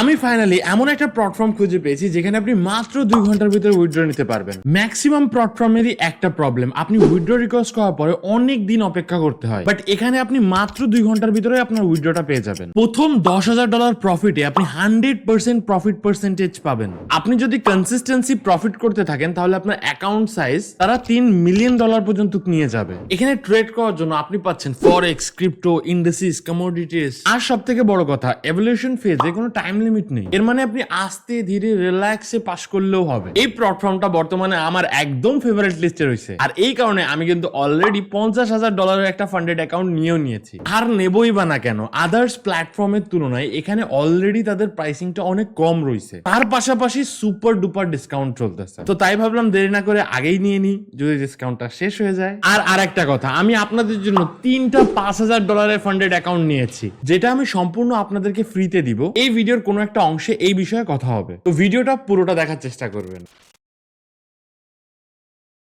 আমি ফাইনালি এমন একটা প্ল্যাটফর্ম খুঁজে পেয়েছি যেখানে আপনি মাত্র দুই ঘণ্টার ভিতরে উইথড্র নিতে পারবেন। ম্যাক্সিমাম প্ল্যাটফর্মেরই একটা প্রবলেম আপনি উইথড্র রিকোয়েস্ট করার পরে অনেক দিন অপেক্ষা করতে হয়। বাট এখানে আপনি মাত্র দুই ঘণ্টার ভিতরে আপনার উইথড্রটা পেয়ে যাবেন। প্রথম দশ হাজার ডলার প্রফিটে আপনি হান্ড্রেড পার্সেন্ট প্রফিট পার্সেন্টেজ পাবেন। আপনি যদি কনসিস্টেন্সি প্রফিট করতে থাকেন, তাহলে আপনার অ্যাকাউন্ট সাইজ তারা তিন মিলিয়ন ডলার পর্যন্ত নিয়ে যাবে। এখানে ট্রেড করার জন্য আপনি পাচ্ছেন ফরেক্স ক্রিপ্টো ইন্ডাসিস কমোডিটিস আর সব থেকে বড় কথা এভলিউশন ফেজে কোনো টাইম লিমিট নেই। এর মানে আপনি আস্তে ধীরে রিল্যাক্সে পাস করলেও হবে। এই প্ল্যাটফর্মটা বর্তমানে আমার একদম ফেভারিট লিস্টে রয়েছে। আর এই কারণে আমি কিন্তু অলরেডি পঞ্চাশ হাজার ডলারের একটা ফান্ডেড অ্যাকাউন্ট নিয়েও নিয়েছি। আর নেবই বা না কেন আদার্স প্ল্যাটফর্মের তুলনায় এখানে অলরেডি তাদের প্রাইসিংটা অনেক কম রয়েছে। তার পাশাপাশি সুপার ডুপার ডিসকাউন্ট চলতেছে। তো তাই ভাবলাম দেরি না করে আগেই নিয়ে নিই, যদি ডিসকাউন্টটা শেষ হয়ে যায়। আর আরেকটা কথা, আমি আপনাদের জন্য তিনটা পাঁচ হাজার ডলারের ফান্ডেড অ্যাকাউন্ট নিয়েছি, যেটা আমি সম্পূর্ণ আপনাদেরকে ফ্রিতে দিব। এই ভিডিওর কোনো একটা অংশে এই বিষয়ে কথা হবে। তো ভিডিওটা পুরোটা দেখার চেষ্টা করবেন।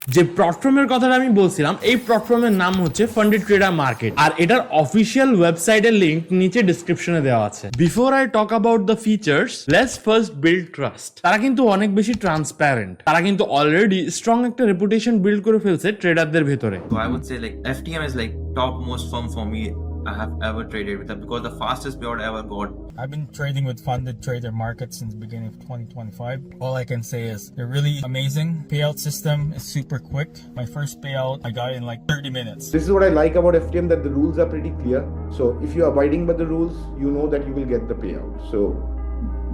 যে প্ল্যাটফর্মের কথাটা আমি বলছিলাম, এই প্ল্যাটফর্মের নাম হচ্ছে ফান্ডেড ট্রেডার মার্কেট আর এটার অফিসিয়াল ওয়েবসাইটের লিংক নিচে ডিসক্রিপশনে দেওয়া আছে। Before I talk about the features let's first build trust তারা কিন্তু অনেক বেশি ট্রান্সপ্যারেন্ট তারা কিন্তু অলরেডি স্ট্রং একটা রেপুটেশন বিল্ড করে ফেলছে ট্রেডারদের ভেতরে। I would say, like FTM is, like, top most firm for me I have ever traded with them because the fastest payout I ever got. I've been trading with funded trader markets since the beginning of 2025. All I can say is they're really amazing. Payout system is super quick. My first payout I got in like 30 minutes. This is what I like about FTM that the rules are pretty clear. So if you're abiding by the rules, you know that you will get the payout. So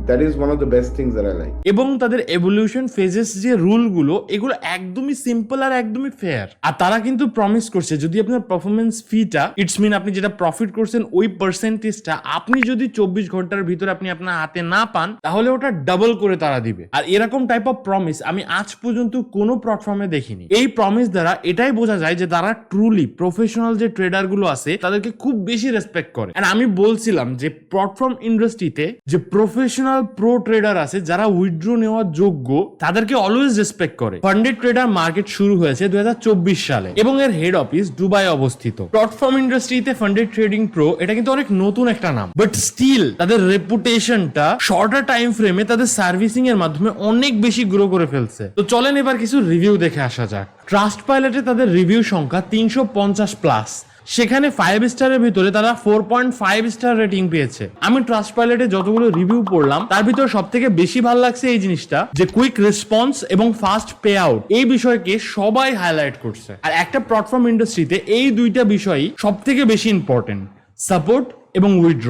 that is one of the best things that I like. এবং তাদের evolution phases যে রুলগুলো এগুলো একদমই simple আর একদমই fair আর তারা কিন্তু promise করছে, যদি আপনার পারফরমেন্স ফিটা ইটস মিন আপনি যেটা প্রফিট করছেন ওই পার্সেন্টেজটা আপনি যদি চব্বিশ ঘণ্টার ভিতরে আপনি আপনার হাতে না পান, তাহলে ওটা ডাবল করে তারা দিবে। আর এরকম টাইপ অফ প্রমিস আমি আজ পর্যন্ত কোনো প্ল্যাটফর্মে দেখিনি। এই প্রমিস দ্বারা এটাই বোঝা যায় যে তারা ট্রুলি প্রফেশনাল যে ট্রেডারগুলো আছে, তাদেরকে খুব বেশি রেসপেক্ট করে। আর আমি বলছিলাম যে প্ল্যাটফর্ম ইন্ডাস্ট্রিতে যে প্রফেশনাল প্রো ট্রেডার আছে, যারা উইথড্র নেওয়ার যোগ্য, তাদেরকে অলওয়েজ রেসপেক্ট করে। ফান্ডেড ট্রেডার মার্কেট শুরু হয়েছে দুই সালে এবং এর হেড অফিস দুবাই অবস্থিত। প্ল্যাটফর্ম ইন্ডাস্ট্রিতে ফান্ডেড ট্রেডিং প্রো এটা কিন্তু অনেক নতুন একটা নাম। বাট স্টিল তাদের রেপুটেশনটা শর্টার টাইম ফ্রেমে তাদের সার্ভিসিং এর মাধ্যমে অনেক বেশি গ্রো করে ফেলছে। তো চলেন এবার কিছু রিভিউ দেখে আসা যাক। ট্রাস্ট পাইলটে তাদের রিভিউ সংখ্যা তিনশো পঞ্চাশ প্লাস সেখানে ফাইভ স্টারের ভিতরে তারা four point five star rating পেয়েছে। আমি ট্রাস্ট পাইলটে যতগুলো রিভিউ পড়লাম, তার ভিতরে সব থেকে বেশি ভালো লাগছে এই জিনিসটা, যে কুইক রেসপন্স এবং ফাস্ট পে আউট এই বিষয়কে সবাই হাইলাইট করছে। আর একটা প্ল্যাটফর্ম ইন্ডাস্ট্রিতে এই দুইটা বিষয়ই সব থেকে বেশি ইম্পর্টেন্ট সাপোর্ট এবং উইথড্র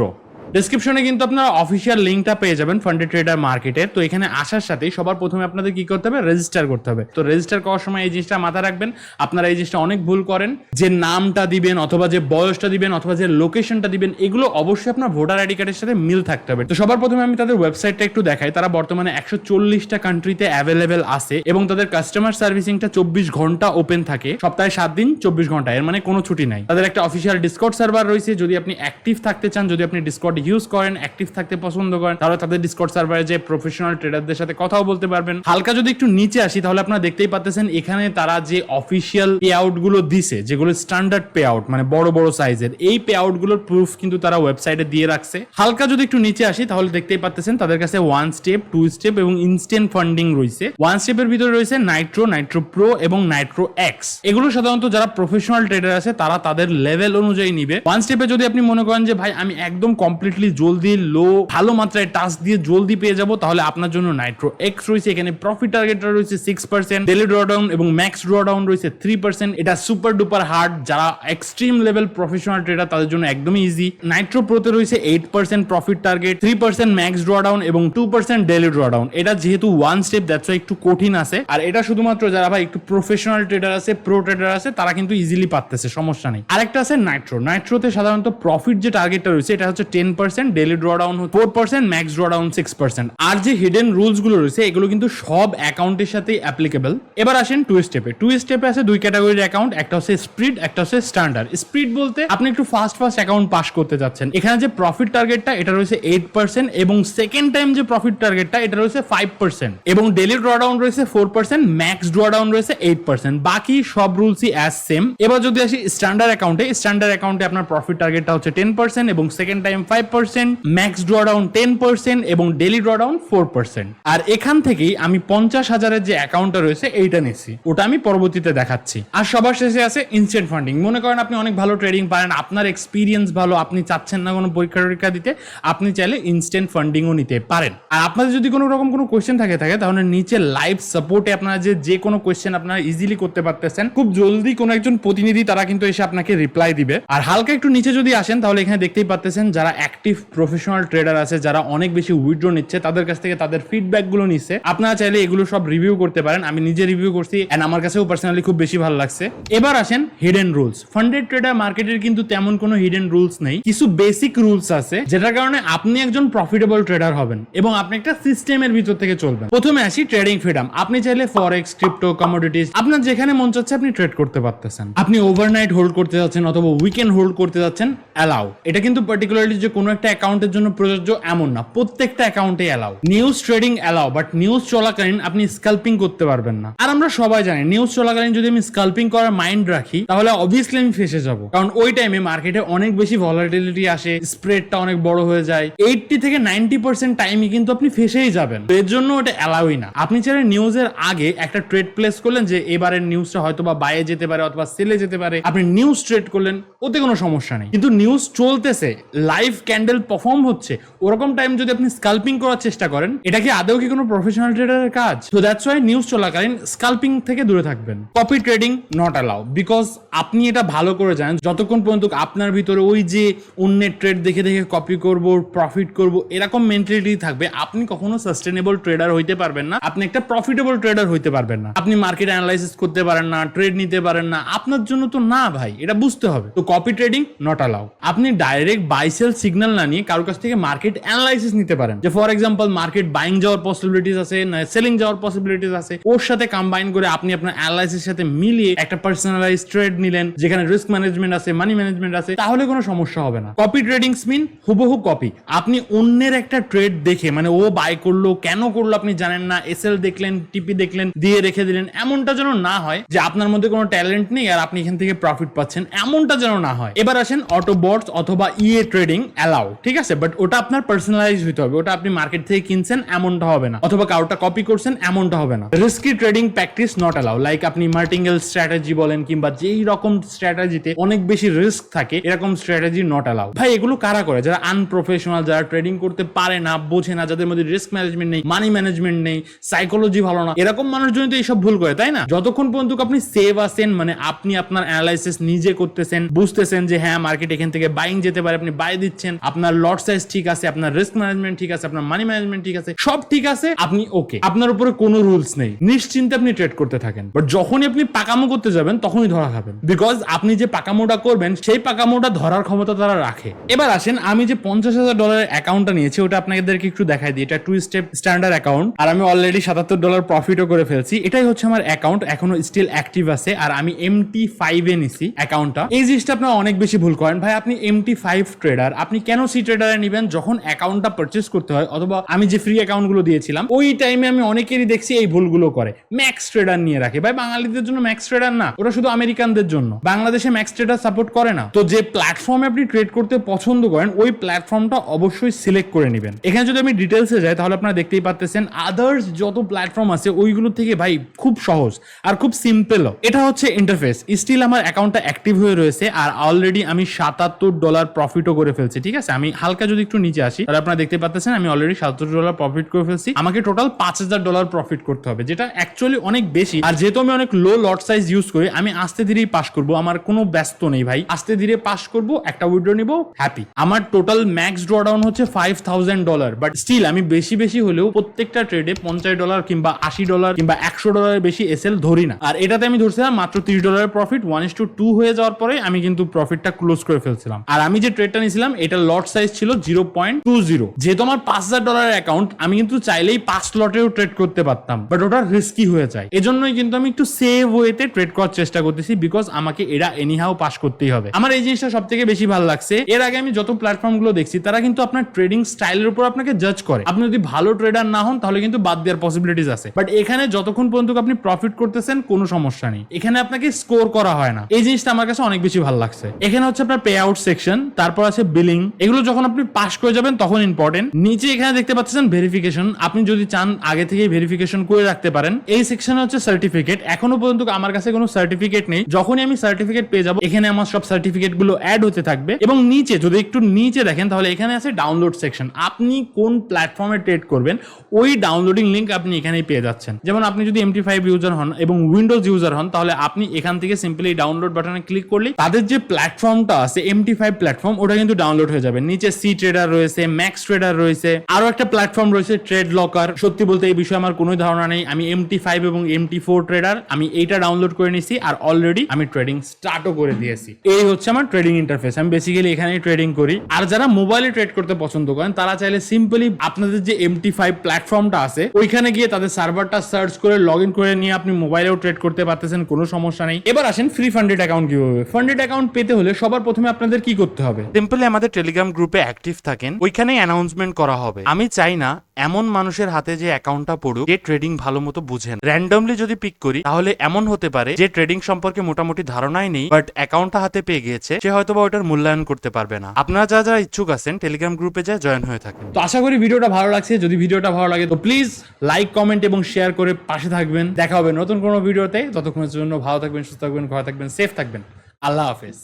ডেসক্রিপশনে কিন্তু আপনারা অফিসিয়াল লিঙ্কটা পেয়ে যাবেন ফান্ডেড ট্রেডার মার্কেটের তো এখানে আসার সাথেই সবার প্রথমে আপনাদের কি করতে হবে? রেজিস্টার করতে হবে। তো রেজিস্টার করার সময় এই জিনিসটা মাথায় রাখবেন। আপনারা এই জিনিসটা অনেক ভুল করেন। যে নামটা দিবেন অথবা যে বয়সটা দিবেন অথবা যে লোকেশনটা দিবেন, এগুলো অবশ্যই আপনার ভোটার আইডি কার্ডের সাথে মিল থাকতে হবে। তো সবার প্রথমে আমি তাদের ওয়েবসাইটটা একটু দেখাই। তারা বর্তমানে একশো চল্লিশটা কান্ট্রিতে অ্যাভেলেবেল আছে এবং তাদের কাস্টমার সার্ভিসিংটা চব্বিশ ঘণ্টা ওপেন থাকে। সপ্তাহে সাত দিন, চব্বিশ ঘণ্টা। এর মানে কোনো ছুটি নাই। তাদের একটা অফিসিয়াল ডিসকর্ড সার্ভার রয়েছে। যদি আপনি অ্যাক্টিভ থাকতে চান, যদি আপনি ডিসকর্ড ইউজ করেন অ্যাক্টিভ থাকতে পছন্দ করেন, তাহলে তাদের ডিসকর্ড সার্ভারে যে প্রফেশনাল ট্রেডারদের সাথে কথাও বলতে পারবেন। হালকা যদি একটু নিচে আসি, তাহলে আপনারা দেখতেই পাচ্ছেন এখানে তারা যে অফিসিয়াল পে আউটগুলো দিছে, যেগুলো স্ট্যান্ডার্ড পে আউট মানে বড় বড় সাইজের এই পে আউটগুলোর প্রুফ কিন্তু তারা ওয়েবসাইটে দিয়ে রাখছে। হালকা যদি একটু নিচে আসি, তাহলে দেখতেই পাচ্ছেন তাদের কাছে ওয়ান স্টেপ টু স্টেপ এবং ইনস্ট্যান্ট ফান্ডিং রয়েছে। ওয়ান স্টেপের ভিতরে রয়েছে নাইট্রো নাইট্রো প্রো এবং নাইট্রো এক্স এগুলো সাধারণত যারা প্রফেশনাল ট্রেডার আছে, তারা তাদের লেভেল অনুযায়ী নিবে। ওয়ান স্টেপে যদি আপনি মনে করেন যে, ভাই, আমি একদম কমপ্লিটলি জলদি লো ভালো মাত্রায় টাস্ক দিয়ে জলদি পেয়ে যাব, তাহলে আপনার জন্য নাইট্রো এক্স রয়েছে, এখানে প্রফিট টার্গেট রয়েছে সিক্স পার্সেন্ট ডেলি ড্রডাউন এবং ম্যাক্স ড্রডাউন রয়েছে থ্রি পার্সেন্ট এটা সুপার ডুপার হার্ড যারা এক্সট্রিম লেভেল প্রফেশনাল ট্রেডার তাদের জন্য একদমই ইজি নাইট্রো প্রোতে রয়েছে eight percent profit target three percent max drawdown এবং টু পার্সেন্ট ডেলি ড্রডাউন এটা যেহেতু ওয়ান স্টেপ দ্যাটস একটু কঠিন আছে। আর এটা শুধুমাত্র যারা ভাই একটু প্রফেশনাল ট্রেডার আছে প্রো ট্রেডার আছে, তারা কিন্তু ইজিলি পারতেছে, সমস্যা নেই। আরেকটা আছে নাইট্রো নাইট্রোতে সাধারণত প্রফিট যে টার্গেটটা রয়েছে, এটা হচ্ছে ten percent daily drawdown four percent max drawdown six percent আর যে হিডেন রুলসগুলো রয়েছে, এগুলো কিন্তু সব অ্যাকাউন্টের সাথেই অ্যাপ্লিকেবল এবার আসেন টু স্টেপে টু স্টেপে আছে দুই ক্যাটাগরির অ্যাকাউন্ট একটা হচ্ছে স্প্রিড একটা হচ্ছে স্ট্যান্ডার্ড স্প্রিড বলতে আপনি একটু ফাস্ট ফাস্ট অ্যাকাউন্ট পাস করতে যাচ্ছেন। এখানে যে প্রফিট টার্গেটটা এটা রয়েছে এইট পার্সেন্ট এবং সেকেন্ড টাইম যে প্রফিট টার্গেটটা এটা রয়েছে ফাইভ পার্সেন্ট এবং ডেলি ড্রডাউন রয়েছে ফোর পার্সেন্ট ম্যাক্স ড্রডাউন রয়েছে এইট পার্সেন্ট বাকি সব রুলসই অ্যাজ সেম এবার যদি আসি স্ট্যান্ডার্ড অ্যাকাউন্টে স্ট্যান্ডার্ড অ্যাকাউন্টে আপনার প্রফিট টার্গেটটা হচ্ছে টেন পার্সেন্ট এবং second time five percent max drawdown ten percent এবং ডেলি ড্রডাউন ফোর পার্সেন্ট আর এখান থেকেই আমি পঞ্চাশ হাজারের যে অ্যাকাউন্টটা রয়েছে, এইটা নিছি ওটা আমি পরবর্তীতে দেখাচ্ছি। আর সবার শেষে আছে ইনস্ট্যান্ট ফান্ডিং মনে করেন আপনি অনেক ভালো ট্রেডিং পারেন, আপনার এক্সপিরিয়েন্স ভালো, আপনি চাচ্ছেন না কোনো পরীক্ষা টরীক্ষা দিতে, আপনি চাইলে ইনস্ট্যান্ট ফান্ডিংও নিতে পারেন। আর আপনাদের যদি কোনো রকম কোনো কোয়েশ্চেন থাকে থাকে, তাহলে নিচে লাইভ সাপোর্টে আপনারা যে যে কোনো কোয়েশ্চেন আপনারা ইজিলি করতে পারতেছেন, খুব জলদি কোনো একজন প্রতিনিধি তারা কিন্তু এসে আপনাকে রিপ্লাই দিবে। আর হালকা একটু নিচে যদি আসেন, তাহলে এখানে দেখতেই পাচ্তেছেন যারা অ্যাক্টিভ প্রফেশনাল ট্রেডার আছে, যারা অনেক বেশি উইথড্র নিচ্ছে, তাদের কাছ থেকে তাদের ফিডব্যাকগুলো নিচ্ছে। আপনারা চাইলে এগুলো সব রিভিউ করতে পারেন। আমি নিজে রিভিউ করছি এন্ড আমার কাছেও পার্সোনালি খুব বেশি ভালো লাগছে। এবার আসেন হিডেন রুলস ফান্ডেড ট্রেডার মার্কেটের কিন্তু তেমন কোনো হিডেন রুলস নেই। কিছু বেসিক রুলস আছে, যেটার কারণে আপনি একজন প্রফিটেবল ট্রেডার হবেন এবং আপনি একটা সিস্টেমের ভিতর থেকে চলবেন। প্রথমে আসি ট্রেডিং ফ্রিডম আপনি চাইলে ফরেক্স ক্রিপ্টো কমোডিটিস আপনার যেখানে মন চাচ্ছে আপনি ট্রেড করতে পারতেছেন। আপনি ওভারনাইট হোল্ড করতে যাচ্ছেন অথবা উইকেন্ড হোল্ড করতে যাচ্ছেন অ্যালাউ এটা কিন্তু পার্টিকুলারলি যে কোনো একটা অ্যাকাউন্টের জন্য প্রযোজ্য এমন না। প্রত্যেকটা অ্যাকাউন্টে allow news trading allow but news চলাকালীন আপনি স্কাল্পিং করতে পারবেন না। আর আমরা সবাই জানি নিউজ চলাকালীন যদি আমি স্কাল্পিং করার মাইন্ড রাখি, তাহলে অবভিয়াসলি আমি ফেসে যাব। কারণ ওই টাইমে মার্কেটে অনেক বেশি ভলাটিলিটি আসে স্প্রেডটা অনেক বড় হয়ে যায়। এইটটি থেকে নাইনটি পার্সেন্ট টাইমই কিন্তু আপনি ফেসেই যাবেন। এর জন্য ওটা অ্যালাউই না। আপনি চাইলে নিউজের আগে একটা ট্রেড প্লেস করলেন যে এবারের নিউজটা হয়তো বা বাইরে যেতে পারে অথবা সেলে যেতে পারে। আপনি নিউজ ট্রেড করলেন, ওতে কোনো সমস্যা নেই। কিন্তু নিউজ চলতেছে লাইভ ক্যান্ডেল পারফর্ম হচ্ছে, ওরকম টাইম যদি আপনি স্কাল্পিং করার চেষ্টা করেন, এটা কি আদৌ কি কোনো প্রফেশনাল ট্রেডারের কাজ? তো দ্যাটস ওয়াই নিউজ চলাকালীন স্কাল্পিং থেকে দূরে থাকবেন। Copy trading not allow because আপনি এটা ভালো করে জানেন, যতক্ষণ পর্যন্ত আপনার ভিতরে ওই যে অন্যের ট্রেড দেখে দেখে কপি করব প্রফিট করব, এরকম মেন্টালিটি থাকবে, আপনি কখনো সাস্টেনেবল ট্রেডার হইতে পারবেন না। আপনি একটা প্রফিটেবল ট্রেডার হইতে পারবেন না। আপনি মার্কেট অ্যানালাইসিস করতে পারেন না ট্রেড নিতে পারেন না, আপনার জন্য তো না ভাই, এটা বুঝতে হবে। তো কপি ট্রেডিং নট অ্যালাউ আপনি ডাইরেক্ট বাইসেল সিগন্যাল না নিয়ে কারোর কাছ থেকে মার্কেট অ্যানালাইসিস নিতে পারেন। যে ফর এক্সাম্পল মার্কেট বাইং যাওয়ার পসিবিলিটিস আছে, না সেলিং যাওয়ার পসিবিলিটিস আছে, ওর সাথে কম্বাইন করে আপনি আপনার অ্যানালাইসিস সাথে মিলিয়ে একটা পার্সোনালাইজ ট্রেড নিলেন, যেখানে রিস্ক ম্যানেজমেন্ট আছে মানি ম্যানেজমেন্ট আছে, তাহলে কোনো সমস্যা হবে না। কপি ট্রেডিং মিন হুবহু কপি আপনি অন্যের একটা ট্রেড দেখে মানে ও বাই করল, কেন করল আপনি জানেন না এসএল দেখলেন টিপি দেখলেন, দিয়ে রেখে দিলেন, এমনটা যেন না হয় যে আপনার মধ্যে কোনো ট্যালেন্ট নেই আর আপনি এখান থেকে প্রফিট পাচ্ছেন, এমনটা যেন না হয়। এবার আসেন অটো বটস অথবা ইএ ট্রেডিং অ্যালাউ ঠিক আছে? বাট ওটা আপনার পার্সোনালাইজ হতে হবে। ওটা আপনি মার্কেট থেকে কিনছেন, এমনটা হবে না। অথবা কাউটা কপি করছেন, এমনটা হবে না। Risky trading practice not allow like আপনি মার্টিঙ্গেল স্ট্র্যাটেজি বলেন কিংবা যেই রকম স্ট্র্যাটেজিতে অনেক বেশি রিস্ক থাকে, এরকম স্ট্র্যাটেজি নট অ্যালাউ ভাই, এগুলো কারা করে? যারা আনপ্রফেশনাল যারা ট্রেডিং করতে পারে না, বোঝে না, যাদের মধ্যে রিস্ক ম্যানেজমেন্ট নেই মানি ম্যানেজমেন্ট নেই সাইকোলজি ভালো না, এরকম মানুষজন তো এইসব ভুল করে, তাই না? যতক্ষণ পর্যন্ত আপনি সেভ আছেন মানে আপনি আপনার অ্যানালাইসিস নিজে করতেছেন, বুঝতেছেন যে হ্যাঁ মার্কেট এখান থেকে বাইং যেতে পারে, আপনি বাই দিচ্ছেন আপনার লট সাইজ ঠিক আছে, আপনার রিস্ক ম্যানেজমেন্ট ঠিক আছে, আপনার মানি ম্যানেজমেন্ট ঠিক আছে, সব ঠিক আছে, আপনি ওকে আপনার উপরে কোনো রুলস নেই। নিশ্চিন্তে আপনি ট্রেড করতে থাকেন। বাট যখনই আপনি পাকামো করতে যাবেন, তখনই ধরা খাবেন। বিকজ আপনি যে পাকামোটা করবেন, সেই পাকামোটা ধরার ক্ষমতা তারা রাখে। এবার আসেন, আমি যে পঞ্চাশ হাজার ডলারের অ্যাকাউন্টটা নিয়েছি, ওটা আপনাদেরকে একটু দেখাই দিই। এটা টু স্টেপ স্ট্যান্ডার্ড অ্যাকাউন্ট আর আমি অলরেডি সাতাত্তর ডলার প্রফিটও করে ফেলছি। এটাই হচ্ছে আমার অ্যাকাউন্ট এখনও স্টিল অ্যাক্টিভ আছে। আর আমি এমটি ফাইভ নিছি অ্যাকাউন্টটা এই জিনিসটা আপনারা অনেক বেশি ভুল করেন। ভাই, আপনি এমটি ফাইভ ট্রেডার আপনি কেন সি ট্রেডারে নিবেন যখন অ্যাকাউন্টটা পারচেস করতে হয়? অথবা আমি যে ফ্রি অ্যাকাউন্টগুলো দিয়েছিলাম, ওই টাইমে আমি অনেকেরই দেখছি এই ভুলগুলো করে। ম্যাক্স ট্রেডার নিয়ে রাখে। ভাই, বাঙালিদের জন্য ম্যাক্স ট্রেডার না। ওটা শুধু আমেরিকানদের জন্য। বাংলাদেশে ম্যাক্স ট্রেডার সাপোর্ট করে না। তো যে প্ল্যাটফর্মে আপনি ট্রেড করতে পছন্দ করেন, ওই প্ল্যাটফর্মটা অবশ্যই সিলেক্ট করে নেবেন। এখানে যদি আমি ডিটেলসে যাই, তাহলে আপনারা দেখতেই পাচ্ছেন আদার্স যত প্ল্যাটফর্ম আছে, ওইগুলো থেকে ভাই খুব সহজ আর খুব সিম্পলও এটা হচ্ছে ইন্টারফেস স্টিল আমার অ্যাকাউন্টটা অ্যাক্টিভ হয়ে রয়েছে আর অলরেডি আমি সাতাত্তর ডলার প্রফিটও করে ফেলছি, ঠিক আছে? আমি হালকা যদি একটু নিচে আসি, তাহলে আপনারা দেখতে পাচ্ছেন আমি অলরেডি সাতাত্তর ডলার প্রফিট করে ফেলছি। আমাকে টোটাল পাঁচ হাজার ডলার প্রফিট করতে হবে, যেটা অ্যাকচুয়ালি অনেক বেশি। আর যেহেতু আমি অনেক লো লট সাইজ ইউজ করি, আমি আস্তে ধীরেই পাস করব। আমার কোনো ব্যস্ত নেই ভাই। আস্তে ধীরে পাস করব, একটা উইড্রো নিব হ্যাপি আমার টোটাল ম্যাক্স ড্রডাউন হচ্ছে five thousand dollar but still আমি বেশি বেশি হলেও প্রত্যেকটা ট্রেডে পঞ্চাশ ডলার কিংবা আশি ডলার কিংবা একশো ডলারের বেশি এসএল ধরি না। আর এটাতে আমি ধরছিলাম মাত্র তিরিশ ডলারের profit one is to two হয়ে যাওয়ার পরে আমি কিন্তু প্রফিটটা ক্লোজ করে ফেলছিলাম। আর আমি যে ট্রেডটা নিয়েছিলাম, এটা লট সাইজ ছিল জিরো পয়েন্ট টু জিরো যেহেতু আমার পাঁচ হাজার ডলারের অ্যাকাউন্ট আমি কিন্তু চাইলেই পাঁচ লটেও ট্রেড করতে পারতাম বাট ওটা রিস্কি হয়ে যায়। এজন্যই কিন্তু আমি একটু সেভ ওয়েতে ট্রেড করার চেষ্টা করতেছি বিকজ আমাকে এরা এনিহাও পাস করতেই হবে। আমার এই জিনিসটা সব থেকে বেশি ভালো লাগছে। এর আগে আমি যত প্ল্যাটফর্মগুলো দেখছি, তারা কিন্তু আপনার ট্রেডিং স্টাইলের উপর আপনাকে জাজ করে। আপনি যদি ভালো ট্রেডার না হন, তাহলে কিন্তু বাদ দেওয়ার পসিবিলিটিস আছে। বাট এখানে যতক্ষণ পর্যন্ত আপনি প্রফিট করতেছেন, কোনো সমস্যা নেই। এখানে আপনাকে স্কোর করা হয় না। এই জিনিসটা আমার কাছে অনেক বেশি ভালো লাগছে। এখানে হচ্ছে আপনার পে আউট সেকশন তারপর আছে বিলিং এগুলো যখন আপনি পাস করে যাবেন, তখন ইম্পর্টেন্ট নিচে এখানে দেখতে পাচ্ছেন ভেরিফিকেশন আপনি যদি চান আগে থেকে ভেরিফিকেশন করে রাখতে পারেন। এই সেকশনে হচ্ছে সার্টিফিকেট এখনও পর্যন্ত আমার কাছে কোনো সার্টিফিকেট নেই। যখনই আমি সার্টিফিকেট পেয়ে যাব, এখানে আমার সব সার্টিফিকেটগুলো অ্যাড হতে থাকবে। এবং নিচে, যদি একটু নিচে দেখেন, তাহলে এখানে আছে ডাউনলোড সেকশন আপনি কোন প্ল্যাটফর্মে ট্রেড করবেন, ওই ডাউনলোডিং লিঙ্ক আপনি এখানেই পেয়ে যাচ্ছেন। যেমন আপনি যদি এমটি ফাইভ ইউজার হন এবং উইন্ডোজ ইউজার হন, তাহলে আপনি এখান থেকে সিম্পলি ডাউনলোড বাটনে ক্লিক করলে তাদের যে প্ল্যাটফর্মটা আছে এমটি ফাইভ প্ল্যাটফর্ম ওটা কিন্তু ডাউনলোড হয়ে যাবে। নিচে সি ট্রেডার রয়েছে ম্যাক্স ট্রেডার রয়েছে, আরও একটা প্ল্যাটফর্ম রয়েছে ট্রেড লকার সত্যি বলতে এই বিষয়ে আমার কোনো ধারণা নেই। আমি এমটি ফাইভ এবং এমটি ফোর ট্রেডার আমি এইটা ডাউনলোড করে নিয়েছি আর অলরেডি আমি ট্রেডিং স্টার্টও করে দিয়েছি। এই হচ্ছে আমার ট্রেডিং ইন্টারফেস আমি বেসিক্যালি এখানেই ট্রেডিং করি। আর যারা মোবাইলে ট্রেড করতে পছন্দ করেন, তারা চাইলে সিম্পলি আপনাদের যে এমটি ফাইভ প্ল্যাটফর্মটা আছে, ওইখানে গিয়ে তাদের সার্ভারটা সার্চ করে লগ ইন করে নিয়ে আপনি মোবাইলেও ট্রেড করতে পারতেছেন, কোনো সমস্যা নেই। এবার আসেন ফ্রি ফান্ডেড অ্যাকাউন্ট কীভাবে ফান্ডেড অ্যাকাউন্ট পেতে হলে সবার প্রথমে আপনাদের কি করতে হবে? সিম্পলি আমাদের টেলিগ্রাম গ্রুপে অ্যাক্টিভ থাকেন ওইখানে অ্যানাউন্সমেন্ট করা হবে। আমি চাই না এমন মানুষের হাতে যে অ্যাকাউন্টটা পড়ুক, যে ট্রেডিং ভালো মতো বুঝেন। র্যান্ডমলি যদি পিক করি, তাহলে এমন হতে পারে যে ট্রেডিং সম্পর্কে মোটামুটি ধারণাই নেই বাট অ্যাকাউন্টটা হাতে পেয়ে গিয়েছে, সে হয়তো বা ওটার মূল্যায়ন করতে পারবে না। আপনারা যারা যারা ইচ্ছুক আছেন, টেলিগ্রাম গ্রুপে যা জয়েন হয়ে থাকেন। তো আশা করি ভিডিওটা ভালো লাগছে। যদি ভিডিওটা ভালো লাগে, তো প্লিজ লাইক কমেন্ট এবং শেয়ার করে পাশে থাকবেন। দেখা হবে নতুন কোনো ভিডিওতে। ততক্ষণের জন্য ভালো থাকবেন, সুস্থ থাকবেন, ঘরে থাকবেন সেফ থাকবেন। আল্লাহ হাফেজ।